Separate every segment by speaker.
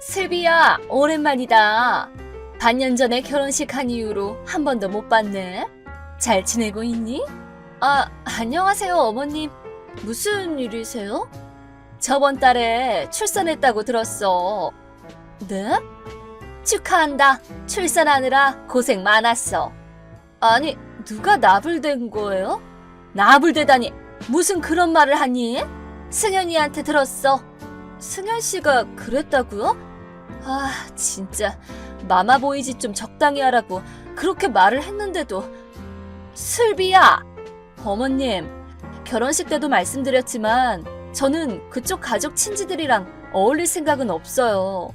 Speaker 1: 슬비야, 오랜만이다. 반년 전에 결혼식 한 이후로 한 번도 못 봤네. 잘 지내고 있니? 아, 안녕하세요, 어머님. 무슨 일이세요? 저번 달에 출산했다고 들었어. 네? 축하한다. 출산하느라 고생 많았어. 아니, 누가 나불댄 거예요? 나불대다니, 무슨 그런 말을 하니? 승현이한테 들었어. 승현 씨가 그랬다고요? 아, 진짜 마마 보이지 좀 적당히 하라고 그렇게 말을 했는데도 슬비야, 어머님 결혼식 때도 말씀드렸지만 저는 그쪽 가족 친지들이랑 어울릴 생각은 없어요.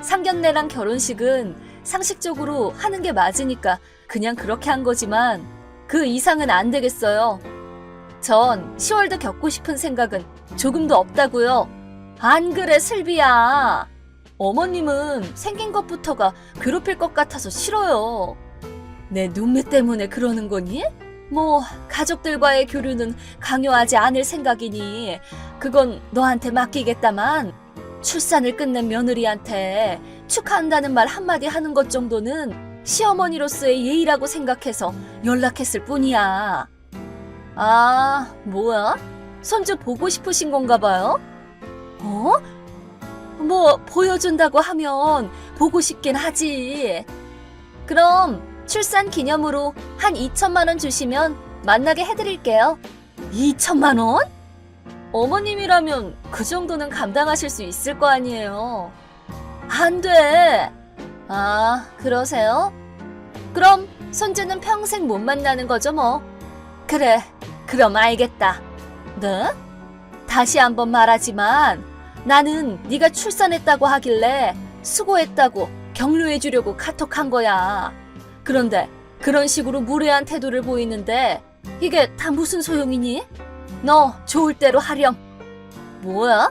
Speaker 1: 상견례랑 결혼식은 상식적으로 하는 게 맞으니까 그냥 그렇게 한 거지만 그 이상은 안 되겠어요. 전 10월도 겪고 싶은 생각은 조금도 없다고요. 안 그래, 슬비야. 어머님은 생긴 것부터가 괴롭힐 것 같아서 싫어요. 내 눈매 때문에 그러는 거니? 뭐, 가족들과의 교류는 강요하지 않을 생각이니, 그건 너한테 맡기겠다만, 출산을 끝낸 며느리한테 축하한다는 말 한마디 하는 것 정도는 시어머니로서의 예의라고 생각해서 연락했을 뿐이야. 아, 뭐야? 손주 보고 싶으신 건가 봐요? 어? 뭐, 보여준다고 하면 보고 싶긴 하지. 그럼 출산 기념으로 한 2천만 원 주시면 만나게 해드릴게요. 2천만 원? 어머님이라면 그 정도는 감당하실 수 있을 거 아니에요. 안 돼. 아, 그러세요? 그럼 손주는 평생 못 만나는 거죠, 뭐. 그래, 그럼 알겠다. 네? 다시 한번 말하지만 나는 네가 출산했다고 하길래 수고했다고 격려해 주려고 카톡한 거야. 그런데 그런 식으로 무례한 태도를 보이는데 이게 다 무슨 소용이니? 너 좋을 대로 하렴. 뭐야?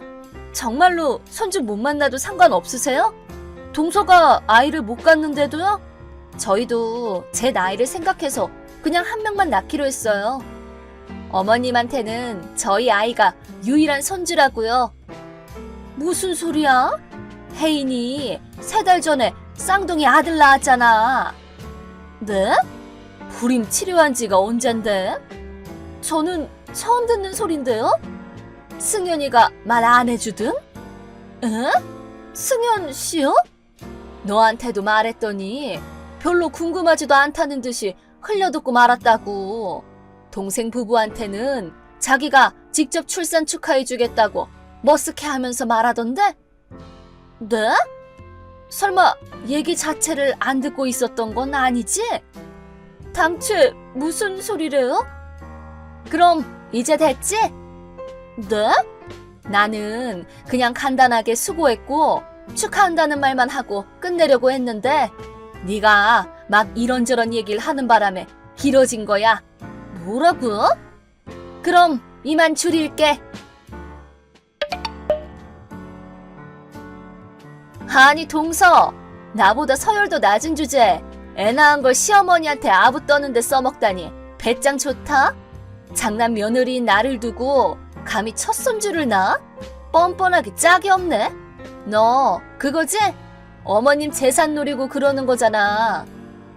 Speaker 1: 정말로 손주 못 만나도 상관없으세요? 동서가 아이를 못 갖는데도요? 저희도 제 나이를 생각해서 그냥 한 명만 낳기로 했어요. 어머님한테는 저희 아이가 유일한 손주라고요. 무슨 소리야? 혜인이 세 달 전에 쌍둥이 아들 낳았잖아. 네? 불임 치료한 지가 언젠데? 저는 처음 듣는 소린데요? 승현이가 말 안 해주든? 에? 승현 씨요? 너한테도 말했더니 별로 궁금하지도 않다는 듯이 흘려듣고 말았다고. 동생 부부한테는 자기가 직접 출산 축하해주겠다고 머쓱해 하면서 말하던데? 네? 설마 얘기 자체를 안 듣고 있었던 건 아니지? 당최 무슨 소리래요? 그럼 이제 됐지? 네? 나는 그냥 간단하게 수고했고 축하한다는 말만 하고 끝내려고 했는데 네가 막 이런저런 얘기를 하는 바람에 길어진 거야. 뭐라고? 그럼 이만 줄일게. 아니 동서 나보다 서열도 낮은 주제 애 낳은 걸 시어머니한테 아부 떠는데 써먹다니 배짱 좋다? 장남 며느리인 나를 두고 감히 첫 손주를 낳아? 뻔뻔하게 짝이 없네 너 그거지? 어머님 재산 노리고 그러는 거잖아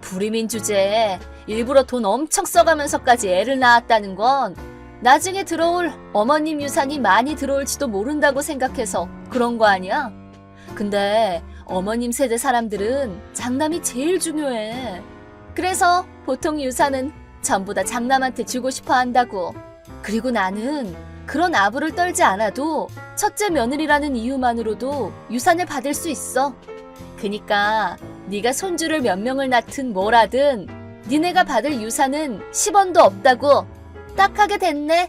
Speaker 1: 불임인 주제에 일부러 돈 엄청 써가면서까지 애를 낳았다는 건 나중에 들어올 어머님 유산이 많이 들어올지도 모른다고 생각해서 그런 거 아니야? 근데 어머님 세대 사람들은 장남이 제일 중요해. 그래서 보통 유산은 전부 다 장남한테 주고 싶어 한다고. 그리고 나는 그런 아부를 떨지 않아도 첫째 며느리라는 이유만으로도 유산을 받을 수 있어. 그니까 네가 손주를 몇 명을 낳든 뭐라든 니네가 받을 유산은 10원도 없다고. 딱 하게 됐네.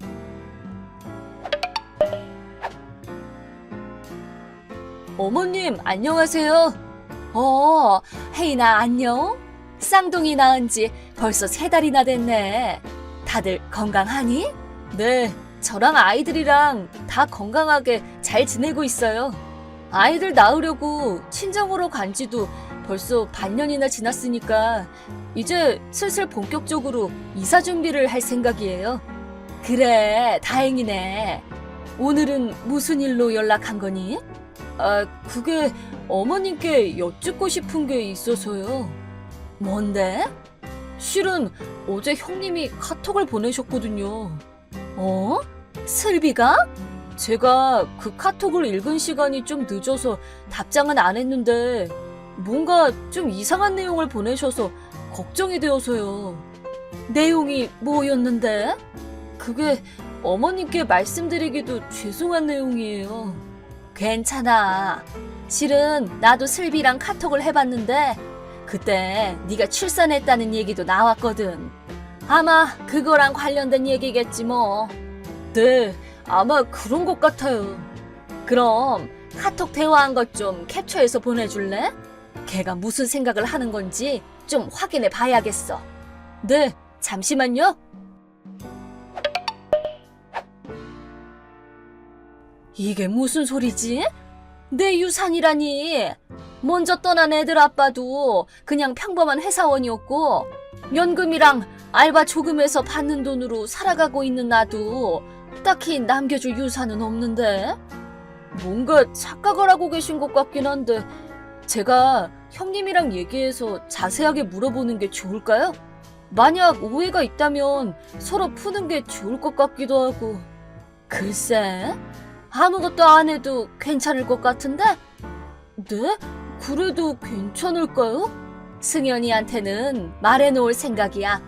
Speaker 1: 어머님, 안녕하세요. 어, 혜인아, 안녕? 쌍둥이 낳은 지 벌써 세 달이나 됐네. 다들 건강하니? 네, 저랑 아이들이랑 다 건강하게 잘 지내고 있어요. 아이들 낳으려고 친정으로 간 지도 벌써 반년이나 지났으니까 이제 슬슬 본격적으로 이사 준비를 할 생각이에요. 그래, 다행이네. 오늘은 무슨 일로 연락한 거니? 아, 그게 어머님께 여쭙고 싶은 게 있어서요. 뭔데? 실은 어제 형님이 카톡을 보내셨거든요. 어? 슬비가? 제가 그 카톡을 읽은 시간이 좀 늦어서 답장은 안 했는데 뭔가 좀 이상한 내용을 보내셔서 걱정이 되어서요. 내용이 뭐였는데? 그게 어머님께 말씀드리기도 죄송한 내용이에요. 괜찮아. 실은 나도 슬비랑 카톡을 해봤는데 그때 네가 출산했다는 얘기도 나왔거든. 아마 그거랑 관련된 얘기겠지 뭐. 네, 아마 그런 것 같아요. 그럼 카톡 대화한 것 좀 캡처해서 보내줄래? 걔가 무슨 생각을 하는 건지 좀 확인해 봐야겠어. 네, 잠시만요. 이게 무슨 소리지? 내 유산이라니. 먼저 떠난 애들 아빠도 그냥 평범한 회사원이었고, 연금이랑 알바 조금해서 받는 돈으로 살아가고 있는 나도 딱히 남겨줄 유산은 없는데? 뭔가 착각을 하고 계신 것 같긴 한데, 제가 형님이랑 얘기해서 자세하게 물어보는 게 좋을까요? 만약 오해가 있다면 서로 푸는 게 좋을 것 같기도 하고. 글쎄, 아무것도 안 해도 괜찮을 것 같은데? 네? 그래도 괜찮을까요? 승현이한테는 말해놓을 생각이야.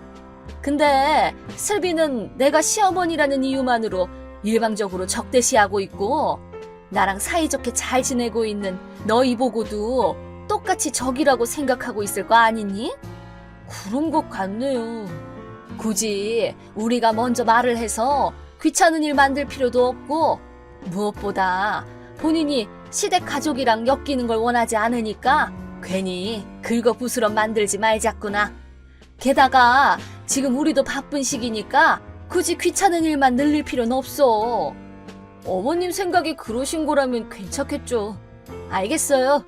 Speaker 1: 근데 슬비는 내가 시어머니라는 이유만으로 일방적으로 적대시하고 있고 나랑 사이좋게 잘 지내고 있는 너희 보고도 똑같이 적이라고 생각하고 있을 거 아니니? 그런 것 같네요. 굳이 우리가 먼저 말을 해서 귀찮은 일 만들 필요도 없고 무엇보다 본인이 시댁 가족이랑 엮이는 걸 원하지 않으니까 괜히 긁어 부스럼 만들지 말자꾸나. 게다가 지금 우리도 바쁜 시기니까 굳이 귀찮은 일만 늘릴 필요는 없어. 어머님 생각이 그러신 거라면 괜찮겠죠. 알겠어요.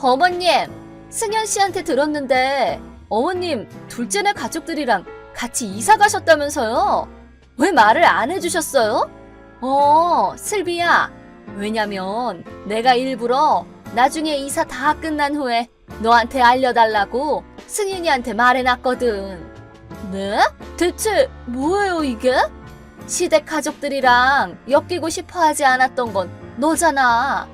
Speaker 1: 어머님, 승현 씨한테 들었는데 어머님 둘째네 가족들이랑 같이 이사 가셨다면서요? 왜 말을 안 해주셨어요? 어, 슬비야. 왜냐면 내가 일부러 나중에 이사 다 끝난 후에 너한테 알려달라고 승윤이한테 말해놨거든. 네? 대체 뭐예요 이게? 시댁 가족들이랑 엮이고 싶어 하지 않았던 건 너잖아.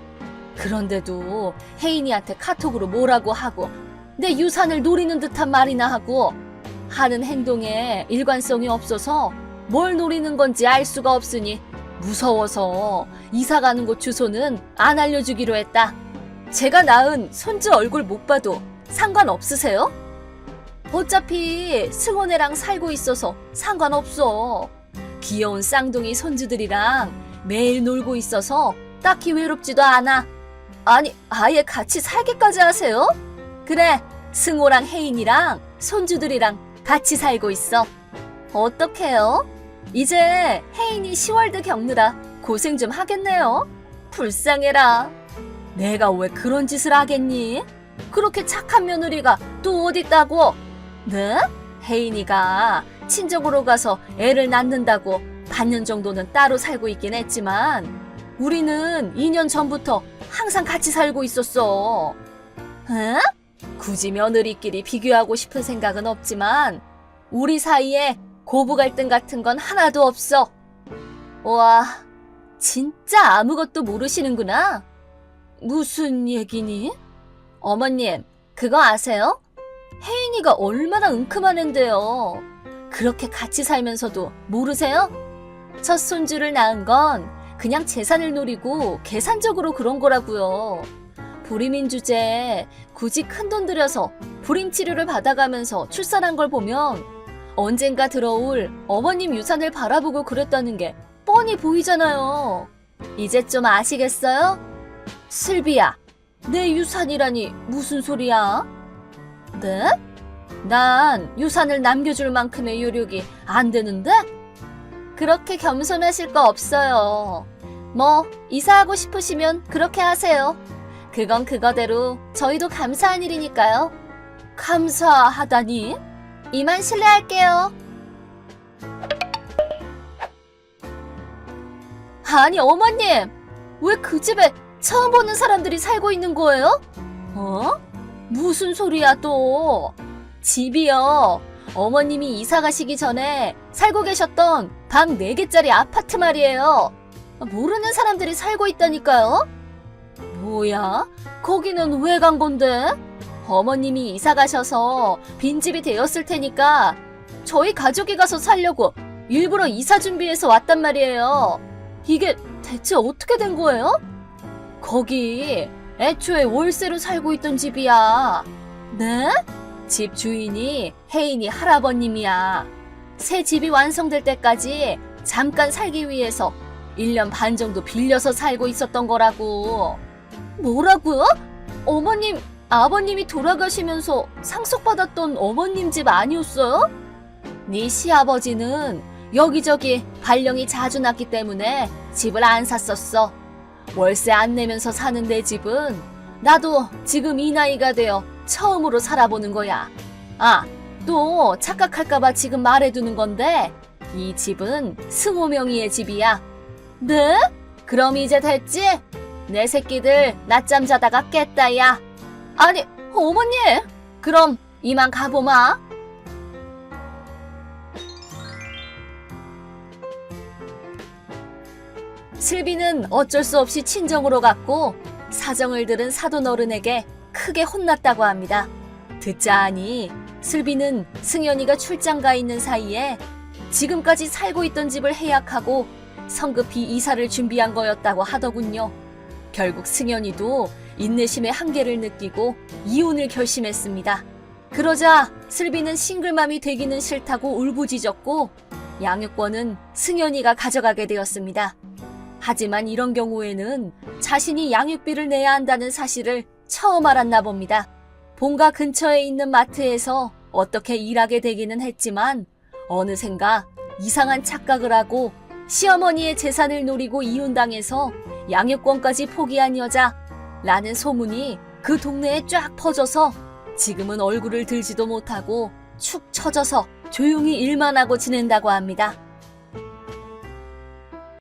Speaker 1: 그런데도 혜인이한테 카톡으로 뭐라고 하고 내 유산을 노리는 듯한 말이나 하고 하는 행동에 일관성이 없어서 뭘 노리는 건지 알 수가 없으니 무서워서 이사 가는 곳 주소는 안 알려주기로 했다. 제가 낳은 손주 얼굴 못 봐도 상관없으세요? 어차피 승원애랑 살고 있어서 상관없어. 귀여운 쌍둥이 손주들이랑 매일 놀고 있어서 딱히 외롭지도 않아. 아니, 아예 같이 살기까지 하세요? 그래, 승호랑 혜인이랑 손주들이랑 같이 살고 있어. 어떡해요? 이제 혜인이 10월드 겪느라 고생 좀 하겠네요. 불쌍해라. 내가 왜 그런 짓을 하겠니? 그렇게 착한 며느리가 또 어딨다고? 네? 혜인이가 친정으로 가서 애를 낳는다고 반년 정도는 따로 살고 있긴 했지만 우리는 2년 전부터 항상 같이 살고 있었어. 에? 굳이 며느리끼리 비교하고 싶은 생각은 없지만 우리 사이에 고부 갈등 같은 건 하나도 없어. 와, 진짜 아무것도 모르시는구나. 무슨 얘기니? 어머님, 그거 아세요? 혜인이가 얼마나 은큼한 앤데요. 그렇게 같이 살면서도 모르세요? 첫 손주를 낳은 건 그냥 재산을 노리고 계산적으로 그런 거라고요. 불임인 주제에 굳이 큰돈 들여서 불임 치료를 받아가면서 출산한 걸 보면 언젠가 들어올 어머님 유산을 바라보고 그랬다는 게 뻔히 보이잖아요. 이제 좀 아시겠어요? 슬비야, 내 유산이라니 무슨 소리야? 네? 난 유산을 남겨줄 만큼의 요력이 안 되는데? 그렇게 겸손하실 거 없어요. 뭐, 이사하고 싶으시면 그렇게 하세요. 그건 그거대로 저희도 감사한 일이니까요. 감사하다니? 이만 실례할게요. 아니, 어머님! 왜 그 집에 처음 보는 사람들이 살고 있는 거예요? 어? 무슨 소리야, 또? 집이요. 어머님이 이사 가시기 전에 살고 계셨던 방 4개짜리 아파트 말이에요. 모르는 사람들이 살고 있다니까요? 뭐야? 거기는 왜 간 건데? 어머님이 이사 가셔서 빈집이 되었을 테니까 저희 가족이 가서 살려고 일부러 이사 준비해서 왔단 말이에요. 이게 대체 어떻게 된 거예요? 거기 애초에 월세로 살고 있던 집이야. 네? 집 주인이 혜인이 할아버님이야. 새 집이 완성될 때까지 잠깐 살기 위해서 1년 반 정도 빌려서 살고 있었던 거라고. 뭐라고요? 어머님, 아버님이 돌아가시면서 상속받았던 어머님 집 아니었어요? 네 시아버지는 여기저기 발령이 자주 났기 때문에 집을 안 샀었어. 월세 안 내면서 사는 내 집은 나도 지금 이 나이가 되어 처음으로 살아보는 거야. 아, 또 착각할까봐 지금 말해두는 건데 이 집은 승호 명의의 집이야. 네? 그럼 이제 됐지? 내 새끼들 낮잠 자다가 깼다 야. 아니 어머니 그럼 이만 가보마. 슬비는 어쩔 수 없이 친정으로 갔고 사정을 들은 사돈 어른에게 크게 혼났다고 합니다. 듣자 하니 슬비는 승연이가 출장 가 있는 사이에 지금까지 살고 있던 집을 해약하고 성급히 이사를 준비한 거였다고 하더군요. 결국 승연이도 인내심의 한계를 느끼고 이혼을 결심했습니다. 그러자 슬비는 싱글맘이 되기는 싫다고 울부짖었고 양육권은 승연이가 가져가게 되었습니다. 하지만 이런 경우에는 자신이 양육비를 내야 한다는 사실을 처음 알았나 봅니다. 본가 근처에 있는 마트에서 어떻게 일하게 되기는 했지만 어느샌가 이상한 착각을 하고 시어머니의 재산을 노리고 이혼당해서 양육권까지 포기한 여자 라는 소문이 그 동네에 쫙 퍼져서 지금은 얼굴을 들지도 못하고 축 처져서 조용히 일만 하고 지낸다고 합니다.